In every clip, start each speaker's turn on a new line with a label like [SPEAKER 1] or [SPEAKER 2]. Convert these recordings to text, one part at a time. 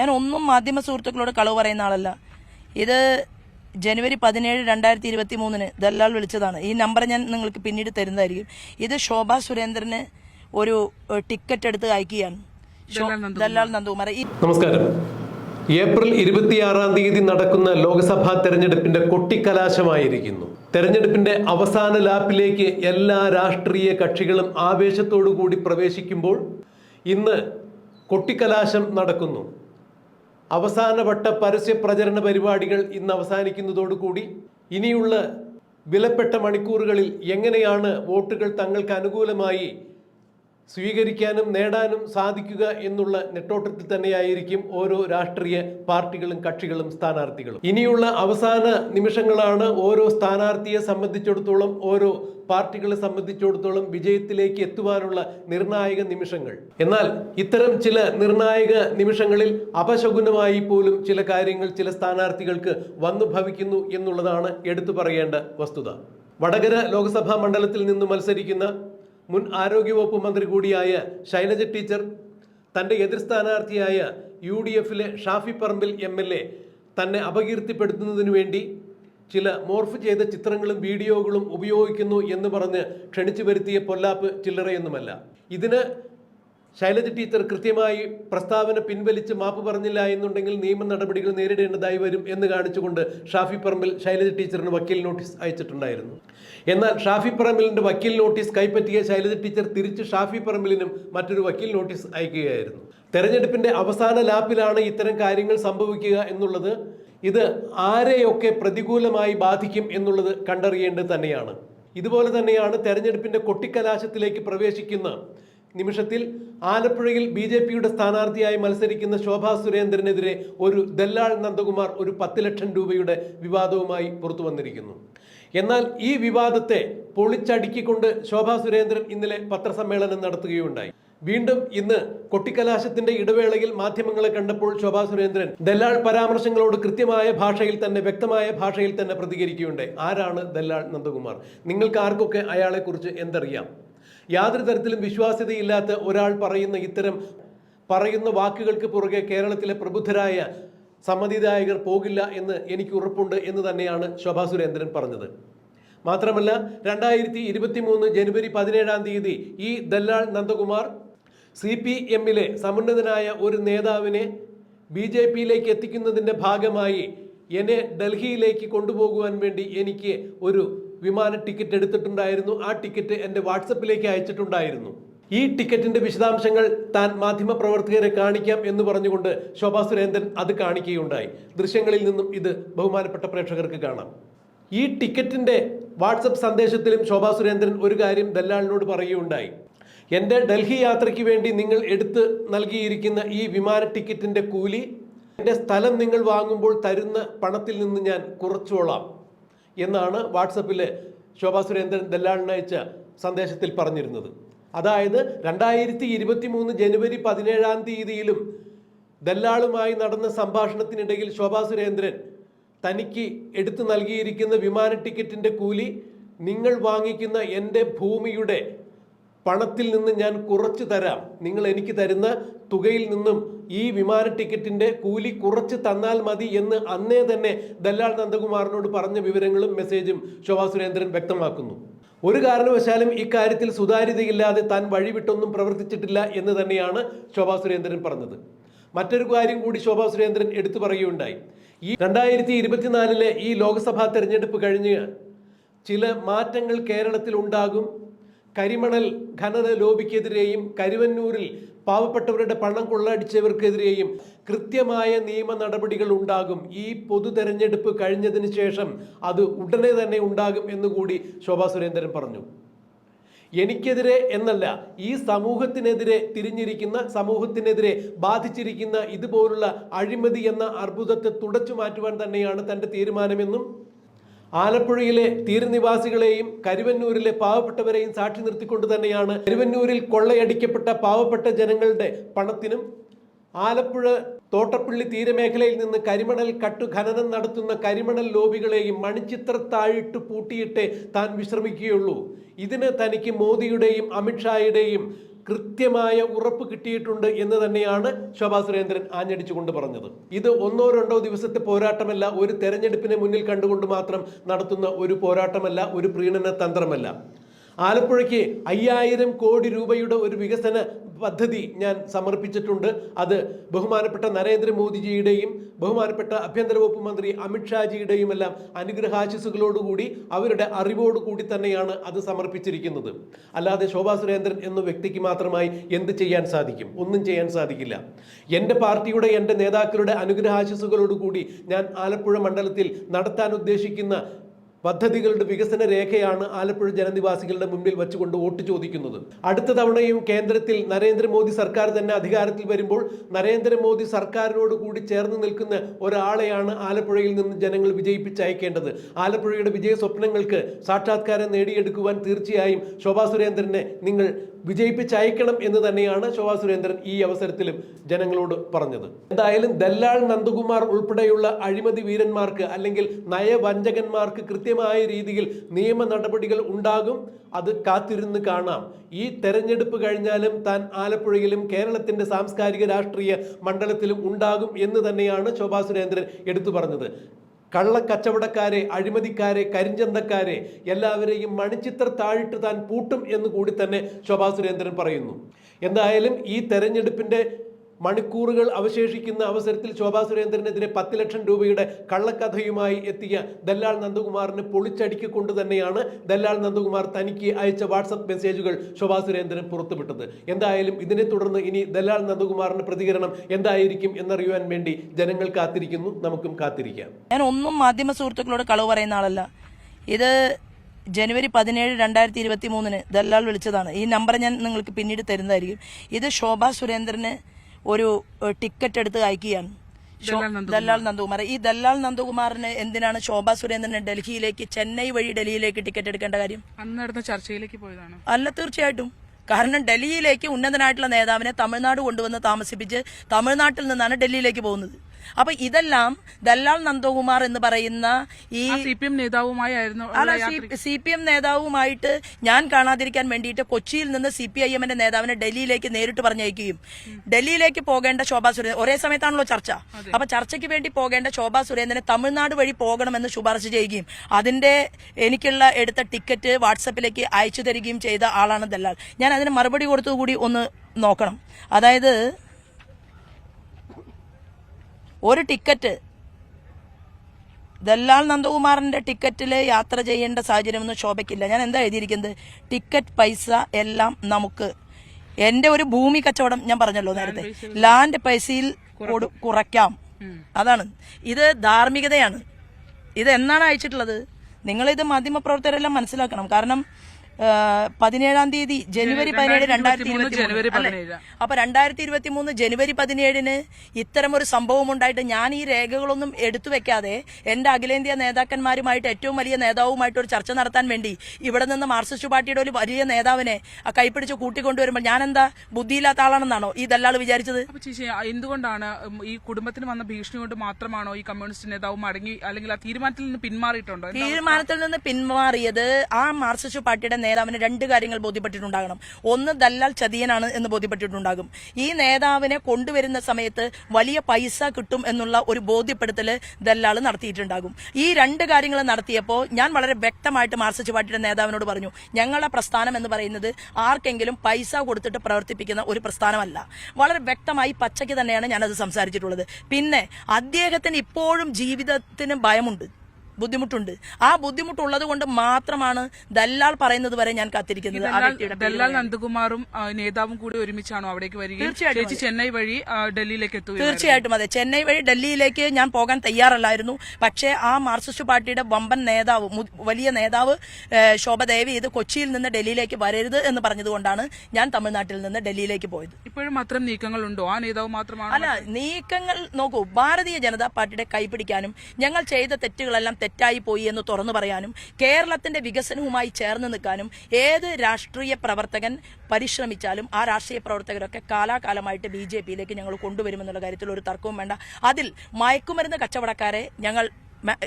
[SPEAKER 1] ഞാൻ ഒന്നും മാധ്യമ സുഹൃത്തുക്കളോട് കളവ് പറയുന്ന ആളല്ല. ഇത് ജനുവരി പതിനേഴ് രണ്ടായിരത്തി ഇരുപത്തി മൂന്നിന് ദല്ലാൽ വിളിച്ചതാണ്. ഈ നമ്പർ ഞാൻ നിങ്ങൾക്ക് പിന്നീട് തരുന്നതായിരിക്കും. ഇത് ശോഭ സുരേന്ദ്രന് ഒരു ടിക്കറ്റ് എടുത്ത് അയക്കുകയാണ്. ദല്ലാൽ നന്ദകുമാർ ഈ
[SPEAKER 2] നമസ്കാരം. ഏപ്രിൽ ഇരുപത്തിയാറാം തീയതി നടക്കുന്ന ലോക്സഭാ തെരഞ്ഞെടുപ്പിന്റെ കൊട്ടിക്കലാശമായിരിക്കുന്നു. തെരഞ്ഞെടുപ്പിന്റെ അവസാന ലാപ്പിലേക്ക് എല്ലാ രാഷ്ട്രീയ കക്ഷികളും ആവേശത്തോടു കൂടി പ്രവേശിക്കുമ്പോൾ ഇന്ന് കൊട്ടിക്കലാശം നടക്കുന്നു. അവസാനവട്ട പരസ്യ പ്രചരണ പരിപാടികൾ ഇന്ന് അവസാനിക്കുന്നതോടുകൂടി ഇനിയുള്ള വിലപ്പെട്ട മണിക്കൂറുകളിൽ എങ്ങനെയാണ് വോട്ടുകൾ തങ്ങൾക്ക് അനുകൂലമായി സ്വീകരിക്കാനും നേടാനും സാധിക്കുക എന്നുള്ള നെട്ടോട്ടത്തിൽ തന്നെയായിരിക്കും ഓരോ രാഷ്ട്രീയ പാർട്ടികളും കക്ഷികളും സ്ഥാനാർത്ഥികളും. ഇനിയുള്ള അവസാന നിമിഷങ്ങളാണ് ഓരോ സ്ഥാനാർത്ഥിയെ സംബന്ധിച്ചിടത്തോളം ഓരോ പാർട്ടികളെ സംബന്ധിച്ചിടത്തോളം വിജയത്തിലേക്ക് എത്തുവാനുള്ള നിർണായക നിമിഷങ്ങൾ. എന്നാൽ ഇത്തരം ചില നിർണായക നിമിഷങ്ങളിൽ അപശകുനമായി പോലും ചില കാര്യങ്ങൾ ചില സ്ഥാനാർത്ഥികൾക്ക് വന്നു ഭവിക്കുന്നു എന്നുള്ളതാണ് എടുത്തു പറയേണ്ട വസ്തുത. വടകര ലോക്സഭാ മണ്ഡലത്തിൽ നിന്ന് മത്സരിക്കുന്ന മുൻ ആരോഗ്യവകുപ്പ് മന്ത്രി കൂടിയായ ശൈലജ ടീച്ചർ തന്റെ എതിർ സ്ഥാനാർത്ഥിയായ യു ഡി എഫിലെ Shafi Parambil M L A തന്നെ അപകീർത്തിപ്പെടുത്തുന്നതിനു വേണ്ടി ചില മോർഫ് ചെയ്ത ചിത്രങ്ങളും വീഡിയോകളും ഉപയോഗിക്കുന്നു എന്ന് പറഞ്ഞ് ക്ഷണിച്ചു വരുത്തിയ പൊല്ലാപ്പ് ചില്ലറയൊന്നുമല്ല. ഇതിന് ശൈലജ ടീച്ചർ കൃത്യമായി പ്രസ്താവന പിൻവലിച്ച് മാപ്പ് പറഞ്ഞില്ല എന്നുണ്ടെങ്കിൽ നിയമ നടപടികൾ നേരിടേണ്ടതായി വരും എന്ന് കാണിച്ചുകൊണ്ട് ഷാഫി പറമ്പിൽ ശൈലജ ടീച്ചറിന് വക്കീൽ നോട്ടീസ് അയച്ചിട്ടുണ്ടായിരുന്നു. എന്നാൽ ഷാഫി പറമ്പിലിന്റെ വക്കീൽ നോട്ടീസ് കൈപ്പറ്റിയ ശൈലജ ടീച്ചർ തിരിച്ച് ഷാഫി പറമ്പിലിനും മറ്റൊരു വക്കീൽ നോട്ടീസ് അയക്കുകയായിരുന്നു. തെരഞ്ഞെടുപ്പിന്റെ അവസാന ലാപ്പിലാണ് ഇത്തരം കാര്യങ്ങൾ സംഭവിക്കുക എന്നുള്ളത്. ഇത് ആരെയൊക്കെ പ്രതികൂലമായി ബാധിക്കും എന്നുള്ളത് കണ്ടറിയേണ്ടത് തന്നെയാണ്. ഇതുപോലെ തന്നെയാണ് തെരഞ്ഞെടുപ്പിന്റെ കൊട്ടിക്കലാശത്തിലേക്ക് പ്രവേശിക്കുന്ന നിമിഷത്തിൽ ആലപ്പുഴയിൽ ബി ജെ പിയുടെ സ്ഥാനാർത്ഥിയായി മത്സരിക്കുന്ന ശോഭാ സുരേന്ദ്രനെതിരെ ഒരു ദല്ലാൾ നന്ദകുമാർ ഒരു പത്ത് ലക്ഷം രൂപയുടെ വിവാദവുമായി പുറത്തു വന്നിരിക്കുന്നു. എന്നാൽ ഈ വിവാദത്തെ പൊളിച്ചടുക്കിക്കൊണ്ട് ശോഭാ സുരേന്ദ്രൻ ഇന്നലെ പത്രസമ്മേളനം നടത്തുകയുണ്ടായി. വീണ്ടും ഇന്ന് കൊട്ടിക്കലാശത്തിന്റെ ഇടവേളയിൽ മാധ്യമങ്ങളെ കണ്ടപ്പോൾ ശോഭാ സുരേന്ദ്രൻ ദല്ലാൾ പരാമർശങ്ങളോട് കൃത്യമായ ഭാഷയിൽ തന്നെ വ്യക്തമായ ഭാഷയിൽ തന്നെ പ്രതികരിക്കുകയുണ്ടായി. ആരാണ് ദല്ലാൾ നന്ദകുമാർ? നിങ്ങൾക്ക് ആർക്കൊക്കെ അയാളെക്കുറിച്ച് എന്തറിയാം? യാതൊരു തരത്തിലും വിശ്വാസ്യതയില്ലാത്ത ഒരാൾ പറയുന്ന ഇത്തരം പറയുന്ന വാക്കുകൾക്ക് പുറകെ കേരളത്തിലെ പ്രബുദ്ധരായ സമ്മതിദായകർ പോകില്ല എന്ന് എനിക്ക് ഉറപ്പുണ്ട് എന്ന് തന്നെയാണ് ശോഭാ സുരേന്ദ്രൻ പറഞ്ഞത്. മാത്രമല്ല രണ്ടായിരത്തി ഇരുപത്തി മൂന്ന് ജനുവരി പതിനേഴാം തീയതി ഈ ദല്ലാൾ നന്ദകുമാർ സി പി എമ്മിലെ സമുന്നതനായ ഒരു നേതാവിനെ ബി ജെ പിയിലേക്ക് എത്തിക്കുന്നതിന്റെ ഭാഗമായി എന്നെ ഡൽഹിയിലേക്ക് കൊണ്ടുപോകുവാൻ വേണ്ടി എനിക്ക് ഒരു വിമാന ടിക്കറ്റ് എടുത്തിട്ടുണ്ടായിരുന്നു. ആ ടിക്കറ്റ് എന്റെ വാട്സപ്പിലേക്ക് അയച്ചിട്ടുണ്ടായിരുന്നു. ഈ ടിക്കറ്റിന്റെ വിശദാംശങ്ങൾ താൻ മാധ്യമപ്രവർത്തകരെ കാണിക്കാം എന്ന് പറഞ്ഞുകൊണ്ട് ശോഭാ സുരേന്ദ്രൻ അത് കാണിക്കുകയുണ്ടായി. ദൃശ്യങ്ങളിൽ നിന്നും ഇത് ബഹുമാനപ്പെട്ട പ്രേക്ഷകർക്ക് കാണാം. ഈ ടിക്കറ്റിന്റെ വാട്സപ്പ് സന്ദേശത്തിലും ശോഭാ സുരേന്ദ്രൻ ഒരു കാര്യം ദല്ലാളിനോട് പറയുകയുണ്ടായി. എന്റെ ഡൽഹി യാത്രയ്ക്ക് വേണ്ടി നിങ്ങൾ എടുത്ത് നൽകിയിരിക്കുന്ന ഈ വിമാന ടിക്കറ്റിന്റെ കൂലി എന്റെ സ്ഥലം നിങ്ങൾ വാങ്ങുമ്പോൾ തരുന്ന പണത്തിൽ നിന്ന് ഞാൻ കുറച്ചോളാം. എന്നാണ് വാട്സപ്പിൽ ശോഭാ സുരേന്ദ്രൻ ദല്ലാളിന് അയച്ച സന്ദേശത്തിൽ പറഞ്ഞിരുന്നത്. അതായത് രണ്ടായിരത്തി ഇരുപത്തി മൂന്ന് ജനുവരി പതിനേഴാം തീയതിയിലും ദല്ലാളുമായി നടന്ന സംഭാഷണത്തിനിടയിൽ ശോഭാ സുരേന്ദ്രൻ തനിക്ക് എടുത്തു നൽകിയിരിക്കുന്ന വിമാന ടിക്കറ്റിന്റെ കൂലി നിങ്ങൾ വാങ്ങിക്കുന്ന എന്റെ ഭൂമിയുടെ പണത്തിൽ നിന്ന് ഞാൻ കുറച്ച് തരാം. നിങ്ങൾ എനിക്ക് തരുന്ന തുകയിൽ നിന്നും ഈ വിമാന ടിക്കറ്റിന്റെ കൂലി കുറച്ച് തന്നാൽ മതി എന്ന് അന്നേ തന്നെ ദല്ലാൽ നന്ദകുമാറിനോട് പറഞ്ഞ വിവരങ്ങളും മെസ്സേജും ശോഭാ സുരേന്ദ്രൻ വ്യക്തമാക്കുന്നു. ഒരു കാരണവശാലും ഇക്കാര്യത്തിൽ സുതാര്യതയില്ലാതെ താൻ വഴിവിട്ടൊന്നും പ്രവർത്തിച്ചിട്ടില്ല എന്ന് തന്നെയാണ് ശോഭാ സുരേന്ദ്രൻ പറഞ്ഞത്. മറ്റൊരു കാര്യം കൂടി ശോഭാ സുരേന്ദ്രൻ എടുത്തു പറയുകയുണ്ടായി. ഈ രണ്ടായിരത്തി ഇരുപത്തിനാലിലെ ഈ ലോക്സഭാ തെരഞ്ഞെടുപ്പ് കഴിഞ്ഞ് ചില മാറ്റങ്ങൾ കേരളത്തിൽ ഉണ്ടാകും കരിമണൽ ഖനന ലോബിക്കെതിരെയും കരുവന്നൂരിൽ പാവപ്പെട്ടവരുടെ പണം കൊള്ളടിച്ചവർക്കെതിരെയും കൃത്യമായ നിയമ നടപടികൾ ഉണ്ടാകും. ഈ പൊതു തെരഞ്ഞെടുപ്പ് കഴിഞ്ഞതിന് ശേഷം അത് ഉടനെ തന്നെ ഉണ്ടാകും എന്നുകൂടി ശോഭാ സുരേന്ദ്രൻ പറഞ്ഞു. എനിക്കെതിരെ എന്നല്ല ഈ സമൂഹത്തിനെതിരെ തിരിഞ്ഞിരിക്കുന്ന സമൂഹത്തിനെതിരെ ബാധിച്ചിരിക്കുന്ന ഇതുപോലുള്ള അഴിമതി എന്ന അർബുദത്തെ തുടച്ചു മാറ്റുവാൻ തന്നെയാണ് തന്റെ തീരുമാനമെന്നും ആലപ്പുഴയിലെ തീരനിവാസികളെയും കരുവന്നൂരിലെ പാവപ്പെട്ടവരെയും സാക്ഷി നിർത്തിക്കൊണ്ട് തന്നെയാണ് കരുവന്നൂരിൽ കൊള്ളയടിക്കപ്പെട്ട പാവപ്പെട്ട ജനങ്ങളുടെ പണത്തിനും ആലപ്പുഴ തോട്ടപ്പള്ളി തീരമേഖലയിൽ നിന്ന് കരിമണൽ കട്ടു ഖനനം നടത്തുന്ന കരിമണൽ ലോബികളെയും മണിച്ചിത്ര താഴിട്ട് പൂട്ടിയിട്ടേ താൻ വിശ്രമിക്കുകയുള്ളൂ. ഇതിന് തനിക്ക് മോദിയുടെയും അമിത്ഷായുടെയും കൃത്യമായ ഉറപ്പ് കിട്ടിയിട്ടുണ്ട് എന്ന് തന്നെയാണ് ശോഭാ സുരേന്ദ്രൻ ആഞ്ഞടിച്ചുകൊണ്ട് പറഞ്ഞത്. ഇത് ഒന്നോ രണ്ടോ ദിവസത്തെ പോരാട്ടമല്ല ഒരു തെരഞ്ഞെടുപ്പിനെ മുന്നിൽ കണ്ടുകൊണ്ട് മാത്രം നടത്തുന്ന ഒരു പോരാട്ടമല്ല ഒരു പ്രീണന തന്ത്രമല്ല. ആലപ്പുഴയ്ക്ക് അയ്യായിരം കോടി രൂപയുടെ ഒരു വികസന പദ്ധതി ഞാൻ സമർപ്പിച്ചിട്ടുണ്ട്. അത് ബഹുമാനപ്പെട്ട നരേന്ദ്രമോദിജിയുടെയും ബഹുമാനപ്പെട്ട ആഭ്യന്തര വകുപ്പ് മന്ത്രി അമിത്ഷാജിയുടെയും എല്ലാം അനുഗ്രഹാശിസുകളോടുകൂടി അവരുടെ അറിവോടുകൂടി തന്നെയാണ് അത് സമർപ്പിച്ചിരിക്കുന്നത്. അല്ലാതെ ശോഭാ സുരേന്ദ്രൻ എന്ന വ്യക്തിക്ക് മാത്രമായി എന്ത് ചെയ്യാൻ സാധിക്കും? ഒന്നും ചെയ്യാൻ സാധിക്കില്ല. എന്റെ പാർട്ടിയുടെ എന്റെ നേതാക്കളുടെ അനുഗ്രഹാശിസുകളോടുകൂടി ഞാൻ ആലപ്പുഴ മണ്ഡലത്തിൽ നടത്താൻ ഉദ്ദേശിക്കുന്ന പദ്ധതികളുടെ വികസന രേഖയാണ് ആലപ്പുഴ ജനനിവാസികളുടെ മുമ്പിൽ വെച്ചുകൊണ്ട് വോട്ട് ചോദിക്കുന്നത്. അടുത്ത തവണയും കേന്ദ്രത്തിൽ നരേന്ദ്രമോദി സർക്കാർ തന്നെ അധികാരത്തിൽ വരുമ്പോൾ നരേന്ദ്രമോദി സർക്കാരിനോട് കൂടി ചേർന്ന് നിൽക്കുന്ന ഒരാളെയാണ് ആലപ്പുഴയിൽ നിന്ന് ജനങ്ങൾ വിജയിപ്പിച്ച് അയക്കേണ്ടത് ആലപ്പുഴയുടെ വിജയ സ്വപ്നങ്ങൾക്ക് സാക്ഷാത്കാരം നേടിയെടുക്കുവാൻ തീർച്ചയായും ശോഭാ സുരേന്ദ്രനെ നിങ്ങൾ വിജയിപ്പിച്ച് അയക്കണം എന്ന് തന്നെയാണ് ശോഭാ സുരേന്ദ്രൻ ഈ അവസരത്തിലും ജനങ്ങളോട് പറഞ്ഞത്. എന്തായാലും ദല്ലാൾ നന്ദകുമാർ ഉൾപ്പെടെയുള്ള അഴിമതി വീരന്മാർക്ക് അല്ലെങ്കിൽ നയവഞ്ചകന്മാർക്ക് കൃത്യമായ രീതിയിൽ നിയമ നടപടികൾ ഉണ്ടാകും. അത് കാത്തിരുന്ന് കാണാം. ഈ തെരഞ്ഞെടുപ്പ് കഴിഞ്ഞാലും താൻ ആലപ്പുഴയിലും കേരളത്തിന്റെ സാംസ്കാരിക രാഷ്ട്രീയ മണ്ഡലത്തിലും ഉണ്ടാകും എന്ന് തന്നെയാണ് ശോഭാ സുരേന്ദ്രൻ എടുത്തു പറഞ്ഞത്. കള്ളക്കച്ചവടക്കാരെ അഴിമതിക്കാരെ കരിഞ്ചന്തക്കാരെ എല്ലാവരെയും മണിച്ചിത്ര താഴിട്ട് താൻ പൂട്ടും എന്ന് കൂടി തന്നെ ശോഭാ സുരേന്ദ്രൻ പറയുന്നു. എന്തായാലും ഈ തെരഞ്ഞെടുപ്പിന്റെ മണിക്കൂറുകൾ അവശേഷിക്കുന്ന അവസരത്തിൽ ശോഭാ സുരേന്ദ്രനെതിരെ പത്ത് ലക്ഷം രൂപയുടെ കള്ളക്കഥയുമായി എത്തിയ ദല്ലാൾ നന്ദകുമാറിന് പൊളിച്ചടിക്കൊണ്ട് തന്നെയാണ് ദല്ലാൾ നന്ദകുമാർ തനിക്ക് അയച്ച വാട്സപ്പ് മെസ്സേജുകൾ ശോഭാ സുരേന്ദ്രൻ പുറത്തുവിട്ടത്. എന്തായാലും ഇതിനെ തുടർന്ന് ഇനി ദല്ലാൾ നന്ദകുമാറിന്റെ പ്രതികരണം എന്തായിരിക്കും എന്നറിയുവാൻ വേണ്ടി ജനങ്ങൾ കാത്തിരിക്കുന്നു. നമുക്കും കാത്തിരിക്കാം.
[SPEAKER 1] ഞാൻ ഒന്നും മാധ്യമ സുഹൃത്തുക്കളോട് കളവ് പറയുന്ന ആളല്ല. ഇത് ജനുവരി പതിനേഴ് രണ്ടായിരത്തി ഇരുപത്തി മൂന്നിന് ദല്ലാൽ വിളിച്ചതാണ്. ഈ നമ്പർ ഞാൻ നിങ്ങൾക്ക് പിന്നീട് തരുന്നതായിരിക്കും. ഇത് ശോഭാ സുരേന്ദ്രന് ഒരു ടിക്കറ്റ് എടുത്ത് അയക്കുകയാണ്. ദല്ലാൽ നന്ദകുമാർ. ഈ ദല്ലാൽ നന്ദകുമാറിന് എന്തിനാണ് ശോഭാ സുരേന്ദ്രന് ഡൽഹിയിലേക്ക് ചെന്നൈ വഴി ഡൽഹിയിലേക്ക് ടിക്കറ്റ് എടുക്കേണ്ട കാര്യം?
[SPEAKER 3] അന്ന് ചർച്ചയിലേക്ക് പോയതാണ്.
[SPEAKER 1] അല്ല തീർച്ചയായിട്ടും. കാരണം ഡൽഹിയിലേക്ക് ഉന്നതനായിട്ടുള്ള നേതാവിനെ തമിഴ്നാട് കൊണ്ടുവന്ന് താമസിപ്പിച്ച് തമിഴ്നാട്ടിൽ നിന്നാണ് ഡൽഹിയിലേക്ക് പോകുന്നത്. അപ്പൊ ഇതെല്ലാം ദല്ലാൽ നന്ദകുമാർ എന്ന് പറയുന്ന ഈ
[SPEAKER 3] സി പി എം നേതാവുമായിരുന്നു
[SPEAKER 1] അല്ല സി പി എം നേതാവുമായിട്ട് ഞാൻ കാണാതിരിക്കാൻ വേണ്ടിയിട്ട് കൊച്ചിയിൽ നിന്ന് സി പി ഐ എമ്മിന്റെ നേതാവിനെ ഡൽഹിയിലേക്ക് നേരിട്ട് പറഞ്ഞയക്കുകയും. ഡൽഹിയിലേക്ക് പോകേണ്ട ശോഭാ സുരേന്ദ്രൻ ഒരേ സമയത്താണല്ലോ ചർച്ച. അപ്പൊ ചർച്ചയ്ക്ക് വേണ്ടി പോകേണ്ട ശോഭാ സുരേന്ദ്രനെ തമിഴ്നാട് വഴി പോകണമെന്ന് ശുപാർശ ചെയ്യുകയും അതിന്റെ എനിക്കുള്ള എടുത്ത ടിക്കറ്റ് വാട്സപ്പിലേക്ക് അയച്ചു തരികയും ചെയ്ത ആളാണ് ദല്ലാൽ. ഞാൻ അതിന് മറുപടി കൊടുത്തുകൂടി ഒന്ന് നോക്കണം. അതായത് ഒരു ടിക്കറ്റ്. ദല്ലാൽ നന്ദകുമാറിന്റെ ടിക്കറ്റിൽ യാത്ര ചെയ്യേണ്ട സാഹചര്യമൊന്നും ശോഭയ്ക്കില്ല. ഞാൻ എന്താ എഴുതിയിരിക്കുന്നത്? ടിക്കറ്റ് പൈസ എല്ലാം നമുക്ക്. എന്റെ ഒരു ഭൂമി കച്ചവടം ഞാൻ പറഞ്ഞല്ലോ നേരത്തെ. ലാൻഡ് പൈസയിൽ കുറയ്ക്കാം. അതാണ്. ഇത് ധാർമ്മികതയാണ്. ഇത് എന്നാണ് അയച്ചിട്ടുള്ളത്? നിങ്ങളിത് മാധ്യമപ്രവർത്തകരെല്ലാം മനസ്സിലാക്കണം. കാരണം പതിനേഴാം തീയതി ജനുവരി പതിനേഴ് രണ്ടായിരത്തി ഇരുപത്തി മൂന്ന്. അപ്പൊ രണ്ടായിരത്തി ഇരുപത്തി മൂന്ന് ജനുവരി പതിനേഴിന് ഇത്തരം ഒരു സംഭവം ഉണ്ടായിട്ട് ഞാൻ ഈ രേഖകളൊന്നും എടുത്തു വെക്കാതെ എന്റെ അഖിലേന്ത്യാ നേതാക്കന്മാരുമായിട്ട് ഏറ്റവും വലിയ നേതാവുമായിട്ട് ഒരു ചർച്ച നടത്താൻ വേണ്ടി ഇവിടെ നിന്ന് മാർക്സിസ്റ്റ് പാർട്ടിയുടെ ഒരു വലിയ നേതാവിനെ കൈപ്പിടിച്ച് കൂട്ടിക്കൊണ്ടുവരുമ്പോൾ ഞാൻ എന്താ ബുദ്ധിയില്ലാത്ത ആളാണെന്നാണോ ഈ ദല്ലാൾ വിചാരിച്ചത്
[SPEAKER 3] എന്തുകൊണ്ടാണ് ഈ കുടുംബത്തിന് വന്ന ഭീഷണി കൊണ്ട് മാത്രമാണോ ഈ കമ്മ്യൂണിസ്റ്റ് നേതാവ് മടങ്ങി അല്ലെങ്കിൽ ആ തീരുമാനത്തിൽ നിന്ന് പിന്മാറിയിട്ടുണ്ടോ?
[SPEAKER 1] തീരുമാനത്തിൽ നിന്ന് പിന്മാറിയത് ആ മാർക്സിസ്റ്റ് പാർട്ടിയുടെ നേതാവിന് രണ്ട് കാര്യങ്ങൾ ബോധ്യപ്പെട്ടിട്ടുണ്ടാകണം. ഒന്ന് ദല്ലാൽ ചതിയനാണ് എന്ന് ബോധ്യപ്പെട്ടിട്ടുണ്ടാകും. ഈ നേതാവിനെ കൊണ്ടുവരുന്ന സമയത്ത് വലിയ പൈസ കിട്ടും എന്നുള്ള ഒരു ബോധ്യപ്പെടുത്തൽ ദല്ലാൾ നടത്തിയിട്ടുണ്ടാകും. ഈ രണ്ട് കാര്യങ്ങൾ നടത്തിയപ്പോൾ ഞാൻ വളരെ വ്യക്തമായിട്ട് മാർസച്ച് പാർട്ടിയുടെ നേതാവിനോട് പറഞ്ഞു ഞങ്ങളുടെ പ്രസ്ഥാനം എന്ന് പറയുന്നത് ആർക്കെങ്കിലും പൈസ കൊടുത്തിട്ട് പ്രവർത്തിപ്പിക്കുന്ന ഒരു പ്രസ്ഥാനമല്ല. വളരെ വ്യക്തമായി പച്ചയ്ക്ക് തന്നെയാണ് ഞാനത് സംസാരിച്ചിട്ടുള്ളത്. പിന്നെ അദ്ദേഹത്തിന് ഇപ്പോഴും ജീവിതത്തിന് ഭയമുണ്ട്. ബുദ്ധിമുട്ടുണ്ട്. ആ ബുദ്ധിമുട്ടുള്ളത് കൊണ്ട് മാത്രമാണ് ദല്ലാൽ പറയുന്നത് വരെ ഞാൻ കാത്തിരിക്കുന്നത്.
[SPEAKER 3] ദല്ലാൽ- നന്ദകുമാറും നേതാവും കൂടി ഒരുമിച്ചാണോ അവിടേക്ക് വരിക?
[SPEAKER 1] തീർച്ചയായിട്ടും
[SPEAKER 3] ചെന്നൈ വഴി ഡൽഹിയിലേക്ക് എത്തുക
[SPEAKER 1] തീർച്ചയായിട്ടും അതെ. ചെന്നൈ വഴി ഡൽഹിയിലേക്ക് ഞാൻ പോകാൻ തയ്യാറല്ലായിരുന്നു. പക്ഷേ ആ മാർക്സിസ്റ്റ് പാർട്ടിയുടെ വമ്പൻ നേതാവ് വലിയ നേതാവ് ശോഭദേവി ശോഭ ദേവി ഇത് കൊച്ചിയിൽ നിന്ന് ഡൽഹിയിലേക്ക് വരരുത് എന്ന് പറഞ്ഞതുകൊണ്ടാണ് ഞാൻ തമിഴ്നാട്ടിൽ നിന്ന് ഡൽഹിയിലേക്ക് പോയത്.
[SPEAKER 3] ഇപ്പോഴും മാത്രം നീക്കങ്ങൾ ഉണ്ടോ ആ നേതാവ് മാത്രമാണ്
[SPEAKER 1] അല്ല നീക്കങ്ങൾ നോക്കൂ. ഭാരതീയ ജനതാ പാർട്ടിയുടെ കൈപിടിക്കാനും ഞങ്ങൾ ചെയ്ത തെറ്റുകളെല്ലാം തെറ്റായി പോയി എന്ന് തുറന്നു പറയാനും കേരളത്തിന്റെ വികസനവുമായി ചേർന്ന് നിൽക്കാനും ഏത് രാഷ്ട്രീയ പ്രവർത്തകൻ പരിശ്രമിച്ചാലും ആ രാഷ്ട്രീയ പ്രവർത്തകരൊക്കെ കാലാകാലമായിട്ട് ബി ജെ പിയിലേക്ക് ഞങ്ങൾ കൊണ്ടുവരുമെന്നുള്ള കാര്യത്തിൽ ഒരു തർക്കവും വേണ്ട. അതിൽ മയക്കുമരുന്ന് കച്ചവടക്കാരെ ഞങ്ങൾ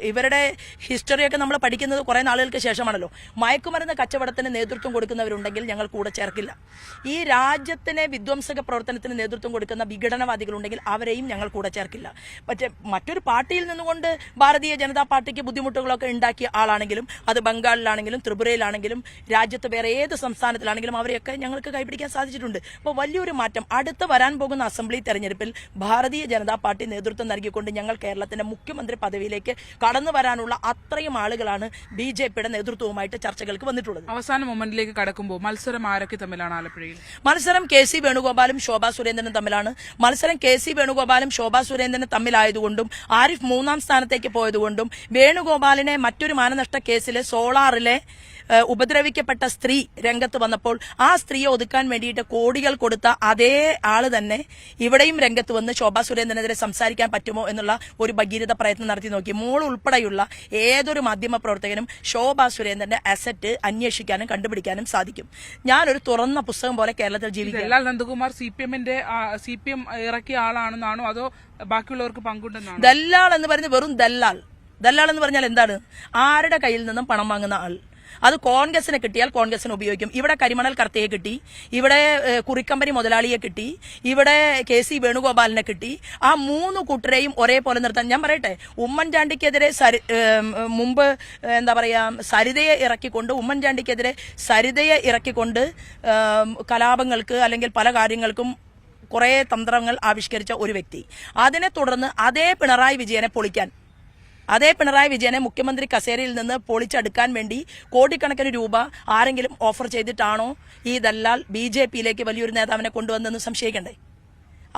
[SPEAKER 1] ഇവരുടെ ഹിസ്റ്ററിയൊക്കെ നമ്മൾ പഠിക്കുന്നത് കുറേ നാളുകൾക്ക് ശേഷമാണല്ലോ. മയക്കുമരുന്ന് കച്ചവടത്തിന് നേതൃത്വം കൊടുക്കുന്നവരുണ്ടെങ്കിൽ ഞങ്ങൾ കൂടെ ചേർക്കില്ല. ഈ രാജ്യത്തിന് വിധ്വംസക പ്രവർത്തനത്തിന് നേതൃത്വം കൊടുക്കുന്ന വിഘടനവാദികളുണ്ടെങ്കിൽ അവരെയും ഞങ്ങൾ കൂടെ ചേർക്കില്ല. പക്ഷേ മറ്റൊരു പാർട്ടിയിൽ നിന്നുകൊണ്ട് ഭാരതീയ ജനതാ പാർട്ടിക്ക് ബുദ്ധിമുട്ടുകളൊക്കെ ഉണ്ടാക്കിയ ആളാണെങ്കിലും അത് ബംഗാളിലാണെങ്കിലും ത്രിപുരയിലാണെങ്കിലും രാജ്യത്ത് വേറെ ഏത് സംസ്ഥാനത്തിലാണെങ്കിലും അവരെയൊക്കെ ഞങ്ങൾക്ക് കൈപിടിക്കാൻ സാധിച്ചിട്ടുണ്ട്. അപ്പോൾ വലിയൊരു മാറ്റം. അടുത്ത് വരാൻ പോകുന്ന അസംബ്ലി തെരഞ്ഞെടുപ്പിൽ ഭാരതീയ ജനതാ പാർട്ടി നേതൃത്വം നൽകിക്കൊണ്ട് ഞങ്ങൾ കേരളത്തിന്റെ മുഖ്യമന്ത്രി പദവിയിലേക്ക് കടന്നു വരാനുള്ള അത്രയും ആളുകളാണ് ബി ജെ പിയുടെ നേതൃത്വവുമായിട്ട് ചർച്ചകൾക്ക് വന്നിട്ടുള്ളത്.
[SPEAKER 3] അവസാന മൊമെന്റിലേക്ക് കടക്കുമ്പോൾ മത്സരം ആരൊക്കെ തമ്മിലാണ് ആലപ്പുഴയിൽ?
[SPEAKER 1] മത്സരം കെ സി വേണുഗോപാലും ശോഭാ സുരേന്ദ്രനും തമ്മിലാണ്. മത്സരം കെ സി വേണുഗോപാലും ശോഭാ സുരേന്ദ്രനും തമ്മിലായതുകൊണ്ടും ആരിഫ് മൂന്നാം സ്ഥാനത്തേക്ക് പോയതുകൊണ്ടും വേണുഗോപാലിനെ മറ്റൊരു മാനനഷ്ട കേസിലെ സോളാറിലെ ഉപദ്രവിക്കപ്പെട്ട സ്ത്രീ രംഗത്ത് വന്നപ്പോൾ ആ സ്ത്രീയെ ഒതുക്കാൻ വേണ്ടിയിട്ട് കോടികൾ കൊടുത്ത അതേ ആൾ തന്നെ ഇവിടെയും രംഗത്ത് വന്ന് ശോഭാ സുരേന്ദ്രനെതിരെ സംസാരിക്കാൻ പറ്റുമോ എന്നുള്ള ഒരു ഭഗീരത പ്രയത്നം നടത്തി നോക്കി. മോൾ ഉൾപ്പെടെയുള്ള ഏതൊരു മാധ്യമ പ്രവർത്തകനും ശോഭാ സുരേന്ദ്രന്റെ അസറ്റ് അന്വേഷിക്കാനും കണ്ടുപിടിക്കാനും സാധിക്കും. ഞാനൊരു തുറന്ന പുസ്തകം പോലെ കേരളത്തിൽ
[SPEAKER 3] ജീവിക്കും നന്ദകുമാർ സി പി എമ്മിന്റെ സി പി എം ഇറക്കിയ ആളാണെന്നാണോ അതോ ബാക്കിയുള്ളവർക്ക് പങ്കുണ്ടെന്നാണോ?
[SPEAKER 1] ദല്ലാൾ എന്ന് പറയുന്നത് വെറും ദല്ലാൾ. ദല്ലാൾ എന്ന് പറഞ്ഞാൽ എന്താണ്? ആരുടെ കയ്യിൽ നിന്നും പണം വാങ്ങുന്ന ആൾ? അത് കോൺഗ്രസിന് കിട്ടിയാൽ കോൺഗ്രസിന് ഉപയോഗിക്കും. ഇവിടെ കരിമണൽ കർത്തയെ കിട്ടി. ഇവിടെ കുറിക്കമ്പനി മുതലാളിയെ കിട്ടി. ഇവിടെ കെ സി വേണുഗോപാലിനെ കിട്ടി. ആ മൂന്ന് കൂട്ടരെയും ഒരേപോലെ നിർത്താൻ ഞാൻ പറയട്ടെ ഉമ്മൻചാണ്ടിക്കെതിരെ മുമ്പ് എന്താ പറയാ സരിതയെ ഇറക്കിക്കൊണ്ട് ഉമ്മൻചാണ്ടിക്കെതിരെ സരിതയെ ഇറക്കിക്കൊണ്ട് കലാപങ്ങൾക്ക് അല്ലെങ്കിൽ പല കാര്യങ്ങൾക്കും കുറെ തന്ത്രങ്ങൾ ആവിഷ്കരിച്ച ഒരു വ്യക്തി. അതിനെ തുടർന്ന് അതേ പിണറായി വിജയനെ പൊളിക്കാൻ അതേ പിണറായി വിജയനെ മുഖ്യമന്ത്രി കസേരയിൽ നിന്ന് പൊളിച്ചെടുക്കാൻ വേണ്ടി കോടിക്കണക്കിന് രൂപ ആരെങ്കിലും ഓഫർ ചെയ്തിട്ടാണോ ഈ ദല്ലാൽ ബി വലിയൊരു നേതാവിനെ കൊണ്ടുവന്നെന്ന് സംശയിക്കണ്ടേ?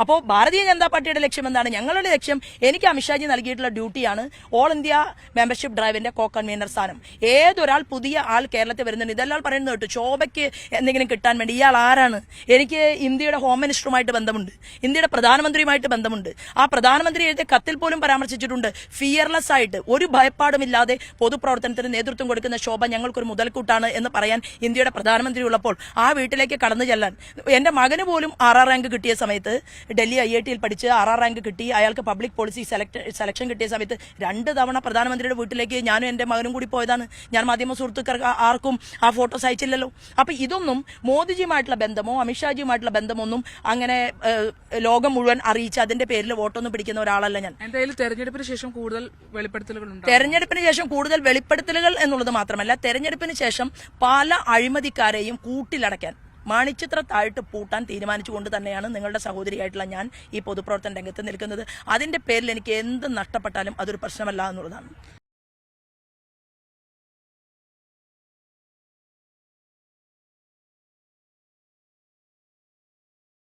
[SPEAKER 1] അപ്പോൾ ഭാരതീയ ജനതാ പാർട്ടിയുടെ ലക്ഷ്യം എന്താണ്? ഞങ്ങളുടെ ലക്ഷ്യം എനിക്ക് അമിത്ഷാജി നൽകിയിട്ടുള്ള ഡ്യൂട്ടിയാണ് ഓൾ ഇന്ത്യ മെമ്പർഷിപ്പ് ഡ്രൈവിന്റെ കോ കൺവീനർ സ്ഥാനം. ഏതൊരാൾ പുതിയ ആൾ കേരളത്തിൽ വരുന്നുണ്ട്? ഇതെല്ലാം പറയുന്നത് കേട്ടു. ശോഭയ്ക്ക് എന്തെങ്കിലും കിട്ടാൻ വേണ്ടി ഇയാൾ ആരാണ്? എനിക്ക് ഇന്ത്യയുടെ ഹോം മിനിസ്റ്ററുമായിട്ട് ബന്ധമുണ്ട്. ഇന്ത്യയുടെ പ്രധാനമന്ത്രിയുമായിട്ട് ബന്ധമുണ്ട്. ആ പ്രധാനമന്ത്രി എഴുതിയ കത്തിൽ പോലും പരാമർശിച്ചിട്ടുണ്ട്. ഫിയർലെസ് ആയിട്ട്. ഒരു ഭയപ്പാടുമില്ലാതെ പൊതുപ്രവർത്തനത്തിന് നേതൃത്വം കൊടുക്കുന്ന ശോഭ ഞങ്ങൾക്കൊരു മുതൽക്കൂട്ടാണ് എന്ന് പറയാൻ ഇന്ത്യയുടെ പ്രധാനമന്ത്രി ഉള്ളപ്പോൾ ആ വീട്ടിലേക്ക് കടന്നു ചെല്ലാൻ. എന്റെ മകന് പോലും ആറാം റാങ്ക് കിട്ടിയ സമയത്ത് ഡൽഹി ഐ ഐ ടിയിൽ പഠിച്ച് ആറാം റാങ്ക് കിട്ടി. അയാൾക്ക് പബ്ലിക് പോളിസി സെലക്ട് സെലക്ഷൻ കിട്ടിയ സമയത്ത് രണ്ട് തവണ പ്രധാനമന്ത്രിയുടെ വീട്ടിലേക്ക് ഞാനും എന്റെ മകനും കൂടി പോയതാണ്. ഞാൻ മാധ്യമ സുഹൃത്തുക്കൾക്ക് ആർക്കും ആ ഫോട്ടോസ് അയച്ചില്ലല്ലോ അപ്പോൾ ഇതൊന്നും മോദിജിയുമായിട്ടുള്ള ബന്ധമോ അമിത്ഷാജിയുമായിട്ടുള്ള ബന്ധമൊന്നും അങ്ങനെ ലോകം മുഴുവൻ അറിയിച്ച് അതിന്റെ പേരിൽ വോട്ടൊന്നും പിടിക്കുന്ന ഒരാളല്ല ഞാൻ.
[SPEAKER 3] എന്തായാലും തെരഞ്ഞെടുപ്പിന് ശേഷം കൂടുതൽ വെളിപ്പെടുത്തലുകൾ
[SPEAKER 1] തെരഞ്ഞെടുപ്പിന് ശേഷം കൂടുതൽ വെളിപ്പെടുത്തലുകൾ എന്നുള്ളത് മാത്രമല്ല തെരഞ്ഞെടുപ്പിന് ശേഷം പല അഴിമതിക്കാരെയും കൂട്ടിലടയ്ക്കാൻ മാണിച്ചിത്ര താഴ്ത്ത് പൂട്ടാൻ തീരുമാനിച്ചുകൊണ്ട് തന്നെയാണ് നിങ്ങളുടെ സഹോദരിയായിട്ടുള്ള ഞാൻ ഈ പൊതുപ്രവർത്തന രംഗത്ത് നിൽക്കുന്നത്. അതിന്റെ പേരിൽ എനിക്ക് എന്ത് നഷ്ടപ്പെട്ടാലും അതൊരു പ്രശ്നമല്ല എന്നുള്ളതാണ്.